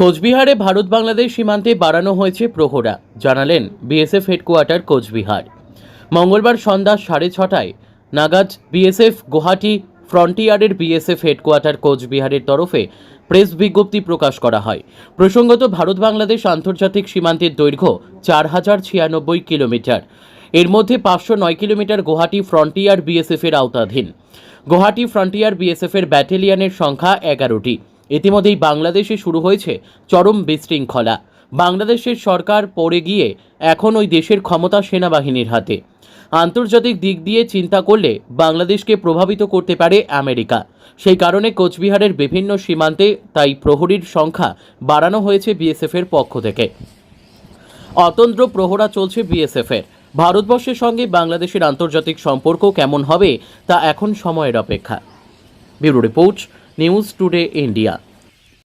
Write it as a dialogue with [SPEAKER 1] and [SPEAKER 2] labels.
[SPEAKER 1] কোচবিহারে ভারত বাংলাদেশ সীমান্তে বাড়ানো হয়েছে প্রহরা, জানালেন বিএসএফ হেডকোয়ার্টার কোচবিহার। মঙ্গলবার সন্ধ্যা সাড়ে ছটায় নাগাজ বিএসএফ গুয়াহাটি ফ্রন্টিয়ারের বিএসএফ হেডকোয়ার্টার কোচবিহারের তরফে প্রেস বিজ্ঞপ্তি প্রকাশ করা হয়। প্রসঙ্গত ভারত বাংলাদেশ আন্তর্জাতিক সীমান্তের দৈর্ঘ্য চার হাজার ছিয়ানব্বই কিলোমিটার। এর মধ্যে পাঁচশো নয় কিলোমিটার গুয়াহাটি ফ্রন্টিয়ার বিএসএফের আওতাধীন। গুয়াহাটি ফ্রন্টিয়ার বিএসএফের ব্যাটেলিয়ানের সংখ্যা এগারোটি। ইতিমধ্যেই বাংলাদেশে শুরু হয়েছে চরম বিশৃঙ্খলা। বাংলাদেশের সরকার পড়ে গিয়ে এখন ওই দেশের ক্ষমতা সেনাবাহিনীর হাতে। আন্তর্জাতিক দিক দিয়ে চিন্তা করলে বাংলাদেশকে প্রভাবিত করতে পারে আমেরিকা। সেই কারণে কোচবিহারের বিভিন্ন সীমান্তে তাই প্রহরীর সংখ্যা বাড়ানো হয়েছে বিএসএফের পক্ষ থেকে। অতন্ত্র প্রহরা চলছে বিএসএফের। ভারতবর্ষের সঙ্গে বাংলাদেশের আন্তর্জাতিক সম্পর্ক কেমন হবে তা এখন সময়ের অপেক্ষা। Bureau report News Today India.